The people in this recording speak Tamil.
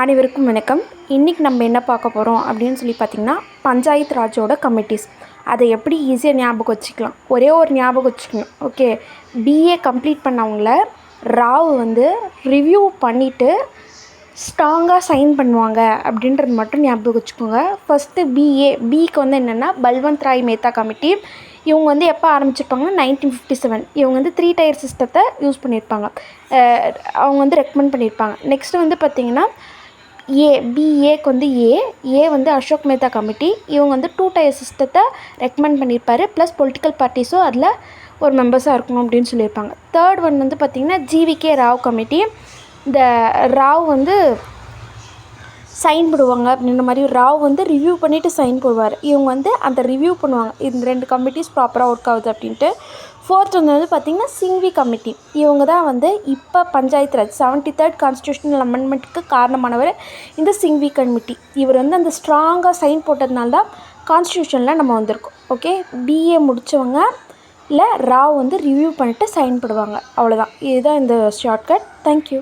அனைவருக்கும் வணக்கம். இன்றைக்கி நம்ம என்ன பார்க்க போகிறோம் அப்படின்னு சொல்லி பார்த்திங்கன்னா பஞ்சாயத்து ராஜோட கமிட்டிஸ் அதை எப்படி ஈஸியாக ஞாபகம் வச்சுக்கலாம்? ஒரே ஒரு ஞாபகம் வச்சுக்கணும். ஓகே பிஏ கம்ப்ளீட் பண்ணவங்கள ராவ் வந்து ரிவ்யூ பண்ணிவிட்டு ஸ்ட்ராங்காக சைன் பண்ணுவாங்க அப்படின்றது மட்டும் ஞாபகம் வச்சுக்கோங்க. ஃபஸ்ட்டு பிஏ பிக்கு வந்து என்னென்னா பல்வந்த் ராய் மேத்தா கமிட்டி இவங்க வந்து எப்போ ஆரம்பிச்சிருப்பாங்கன்னா நைன்டீன் ஃபிஃப்டி செவன் இவங்க வந்து த்ரீ டயர் சிஸ்டத்தை யூஸ் பண்ணியிருப்பாங்க. அவங்க வந்து ரெக்கமெண்ட் பண்ணியிருப்பாங்க. நெக்ஸ்ட்டு வந்து பார்த்திங்கன்னா ஏ பிஏக்கு வந்து ஏ ஏ வந்து அசோக் மேத்தா கமிட்டி இவங்க வந்து டூ டயர் சிஸ்டத்தை ரெக்கமெண்ட் பண்ணியிருப்பாரு ப்ளஸ் பொலிட்டிக்கல் பார்ட்டிஸும் அதில் ஒரு மெம்பர்ஸாக இருக்கணும் அப்படின்னு சொல்லியிருப்பாங்க. தேர்ட் ஒன் வந்து பார்த்திங்கன்னா ஜிவிகே ராவ் கமிட்டி இந்த ராவ் வந்து சைன் போடுவாங்க அப்படின்ற மாதிரி ராவ் வந்து ரிவ்யூ பண்ணிவிட்டு சைன் போடுவார். இவங்க வந்து அந்த ரிவ்யூ பண்ணுவாங்க. இந்த ரெண்டு கமிட்டிஸ் ப்ராப்பராக ஒர்க் ஆகுது அப்படின்ட்டு. ஃபோர்த் வந்து வந்து பார்த்திங்கன்னா சிங்வி கமிட்டி இவங்க தான் வந்து இப்போ panchayat raj seventy third constitutional அமெண்ட்மெண்ட்டுக்கு காரணமானவர் இந்த சிங்வி கமிட்டி இவர் வந்து அந்த ஸ்ட்ராங்காக சைன் போட்டதுனால தான் கான்ஸ்டியூஷனில் நம்ம வந்திருக்கோம். ஓகே பிஏ முடித்தவங்க இல்லை ராவ் வந்து ரிவ்யூ பண்ணிவிட்டு சைன் போடுவாங்க. அவ்வளோதான் இதுதான் இந்த ஷார்ட்கட் தேங்க்யூ